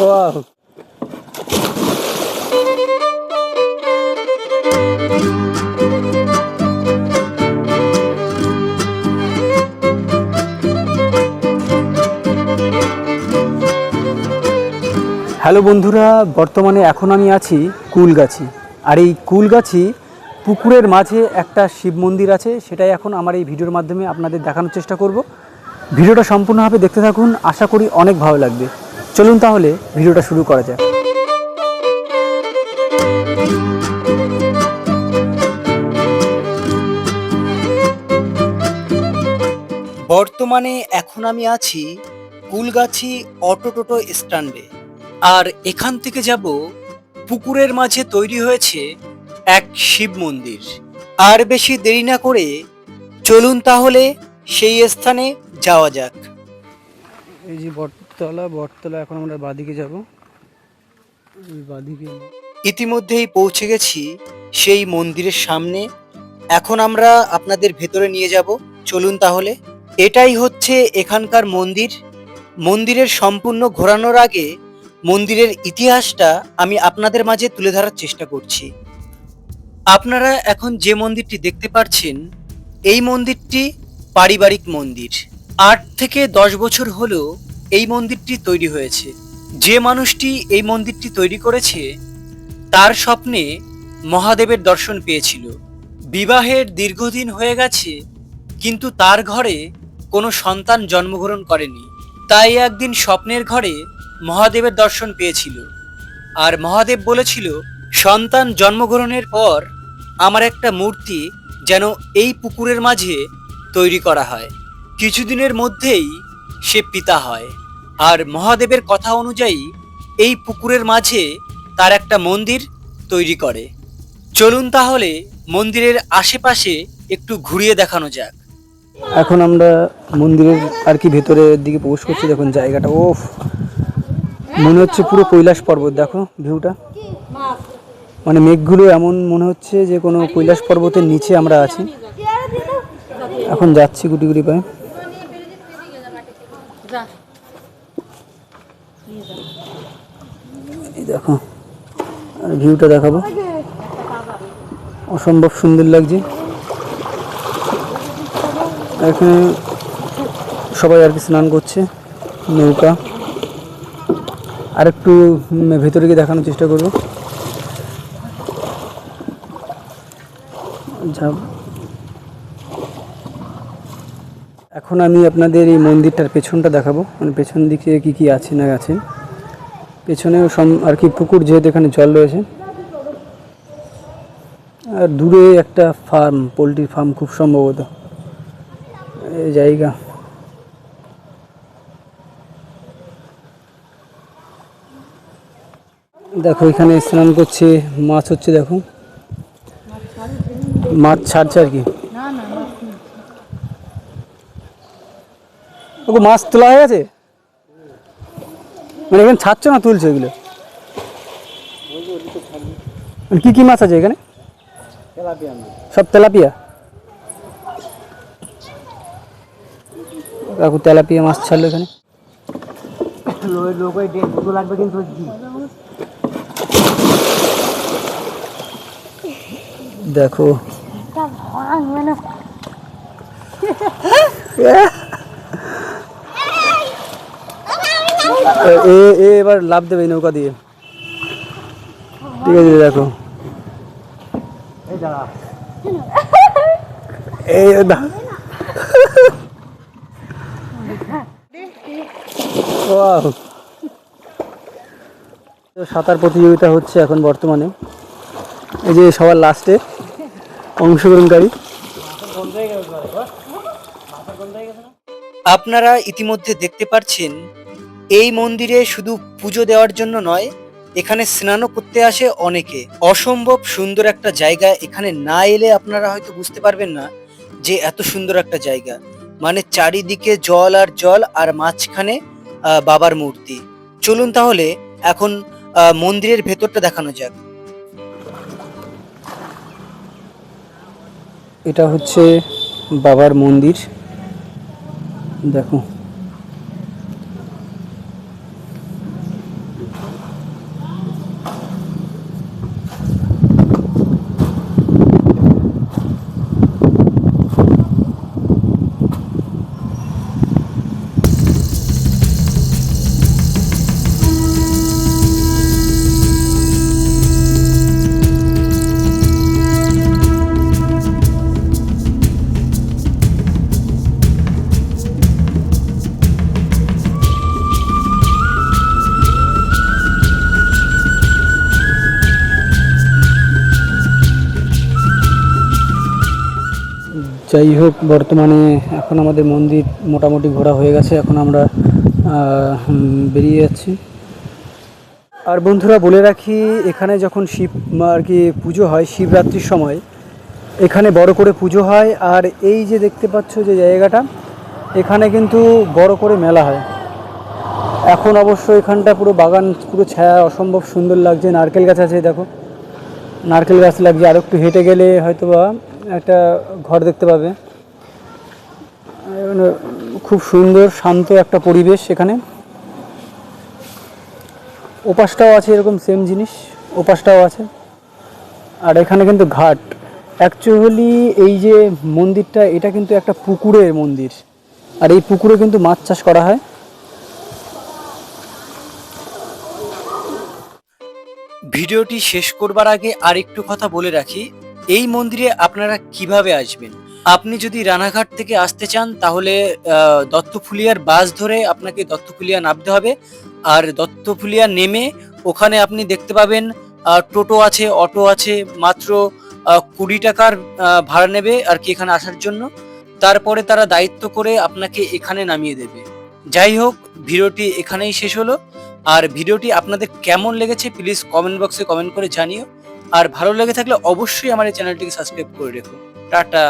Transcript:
Wow. Hello বন্ধুরা, বর্তমানে এখন আমি আছি কুলগাছি। আর এই কুলগাছি পুকুরের মাঝে একটা শিব মন্দির আছে, সেটাই এখন আমার এই ভিডিওর মাধ্যমে আপনাদের দেখানোর চেষ্টা করব। ভিডিওটা সম্পূর্ণভাবে দেখতে থাকুন, আশা করি অনেক ভালো লাগবে। চলুন তাহলে ভিডিওটা শুরু করা যাক। বর্তমানে এখন আমি আছি কুলগাছি অটো টোটো স্ট্যান্ডে। আর এখান থেকে যাব পুকুরের মাঝে তৈরি হয়েছে এক শিব মন্দির। আর বেশি দেরি না করে চলুন তাহলে সেই স্থানে যাওয়া যাক। এই যে বটতলা বটতলা এখন আমরা বাদিকে যাব। বাদিকে ইতিমধ্যেই পৌঁছে গেছি সেই মন্দিরের সামনে। এখন আমরা আপনাদের ভেতরে নিয়ে যাব। চলুন তাহলে। এটাই হচ্ছে এখানকার মন্দির। মন্দিরের সম্পূর্ণ ঘোরানোর আগে মন্দিরের ইতিহাসটা আমি আপনাদের মাঝে তুলে ধরার চেষ্টা করছি। আপনারা এখন যে মন্দিরটি দেখতে পাচ্ছেন এই মন্দিরটি পারিবারিক মন্দির। আট থেকে দশ বছর হলো এই মন্দিরটি তৈরি হয়েছে। যে মানুষটি এই মন্দিরটি তৈরি করেছে, তার স্বপ্নে মহাদেবের দর্শন পেয়েছিল। বিবাহের দীর্ঘদিন হয়ে গেছে, কিন্তু তার ঘরে কোনো সন্তান জন্মগ্রহণ করেনি। তাই একদিন স্বপ্নের ঘরে মহাদেবের দর্শন পেয়েছিল। আর মহাদেব বলেছিল, সন্তান জন্মগ্রহণের পর আমার একটা মূর্তি যেন এই পুকুরের মাঝে তৈরি করা হয়। কিছুদিনের মধ্যেই সে পিতা হয়। আর মহাদেবের কথা অনুযায়ী এই পুকুরের মাঝে তার একটা মন্দির তৈরি করে। চলুন তাহলে মন্দিরের আশেপাশে একটু ঘুরিয়ে দেখানো যাক। এখন আমরা মন্দিরের আর কি ভেতরের দিকে প্রবেশ করছি, দেখুন জায়গাটা ও মনে হচ্ছে পুরো কৈলাস পর্বত, দেখো ভিউটা। মানে মেঘগুলো এমন মনে হচ্ছে যে কোনো কৈলাস পর্বতের নিচে আমরা আছি। এখন যাচ্ছি গুটি গুটি পায়ে এই দেখো আর ভিউটা দেখাবো। অসম্ভব সুন্দর লাগছে। এখানে সবাই আর কি স্নান করছে নৌকা। আর একটু ভেতরে গিয়ে দেখানোর চেষ্টা করব। যা- এখন আমি আপনাদের এই মন্দিরটার পেছনটা দেখাবো। মানে পেছন দিকে কি কি আছে না আছে। পেছনেও সম, আর কি পুকুর যেহেতু এখানে জল রয়েছে। আর দূরে একটা ফার্ম, পোলট্রি ফার্ম খুব সম্ভবত। এই জায়গা। দেখো, এখানে স্নান করছে, মাছ হচ্ছে, দেখো। মাছ ছাড়ছে আর কি। ওকে মাছ তোলা হয়ে গেছে? মানে এখানে ছাড়ছো না তুলছো এগুলো? মানে কি কি মাছ আছে এখানে? সব তেলাপিয়া? কাকু তেলাপিয়া মাছ ছাড়লো এখানে। দেখো। এ- এ এবার লাভ দেবে নৌকা দিয়ে। ঠিক আছে, দেখো। এই সাঁতার প্রতিযোগিতা হচ্ছে এখন বর্তমানে। এই যে সবার লাস্টে অংশগ্রহণকারী। আপনারা ইতিমধ্যে দেখতে পাচ্ছেন এই মন্দিরে শুধু পুজো দেওয়ার জন্য নয়, এখানে স্নানও করতে আসে অনেকে। অসম্ভব সুন্দর একটা জায়গা, এখানে না এলে আপনারা হয়তো বুঝতে পারবেন না যে এত সুন্দর একটা জায়গা। মানে চারিদিকে জল আর জল আর মাঝখানে বাবার মূর্তি। চলুন তাহলে এখন মন্দিরের ভেতরটা দেখানো যাক। এটা হচ্ছে বাবার মন্দির। দেখো। যাই হোক, বর্তমানে এখন আমাদের মন্দির মোটামুটি ঘোরা হয়ে গেছে। এখন আমরা বেরিয়ে যাচ্ছি। আর বন্ধুরা, বলে রাখি, এখানে যখন শিব, আর কি পুজো হয় শিবরাত্রির সময়, এখানে বড় করে পুজো হয়। আর এই যে দেখতে পাচ্ছ যে জায়গাটা, এখানে কিন্তু বড় করে মেলা হয়। এখন অবশ্য এখানটা পুরো বাগান, পুরো ছায়া, অসম্ভব সুন্দর লাগছে। নারকেল গাছ আছে, দেখো। নারকেল গাছ লাগছে। আর একটু হেঁটে গেলে হয়তো বা একটা ঘর দেখতে পাবে। খুব সুন্দর, শান্ত একটা পরিবেশ এখানে। ওপাশটাও আছে এরকম সেম জিনিস, ওপাশটাও আছে। আর এখানে কিন্তু ঘাট। অ্যাকচুয়ালি এই যে মন্দিরটা, এটা কিন্তু একটা পুকুরের মন্দির। আর এই পুকুরে কিন্তু মাছ চাষ করা হয়। ভিডিওটি শেষ করবার আগে আর একটু কথা বলে রাখি। এই মন্দিরে আপনারা কীভাবে আসবেন? আপনি যদি রানাঘাট থেকে আসতে চান, তাহলে দত্তফুলিয়ার বাস ধরে আপনাকে দত্তফুলিয়া নামতে হবে। আর দত্তফুলিয়া নেমে ওখানে আপনি দেখতে পাবেন টোটো আছে, অটো আছে, মাত্র কুড়ি টাকার ভাড়া নেবে আর কি এখানে আসার জন্য। তারপরে তারা দায়িত্ব করে আপনাকে এখানে নামিয়ে দেবে। যাই হোক, ভিডিওটি এখানেই শেষ হলো। আর ভিডিওটি আপনাদের কেমন লেগেছে, প্লিজ কমেন্ট বক্সে কমেন্ট করে জানিও। আর ভালো লেগে থাকলে অবশ্যই আমার এই চ্যানেলটিকে সাবস্ক্রাইব করে রেখো। টাটা।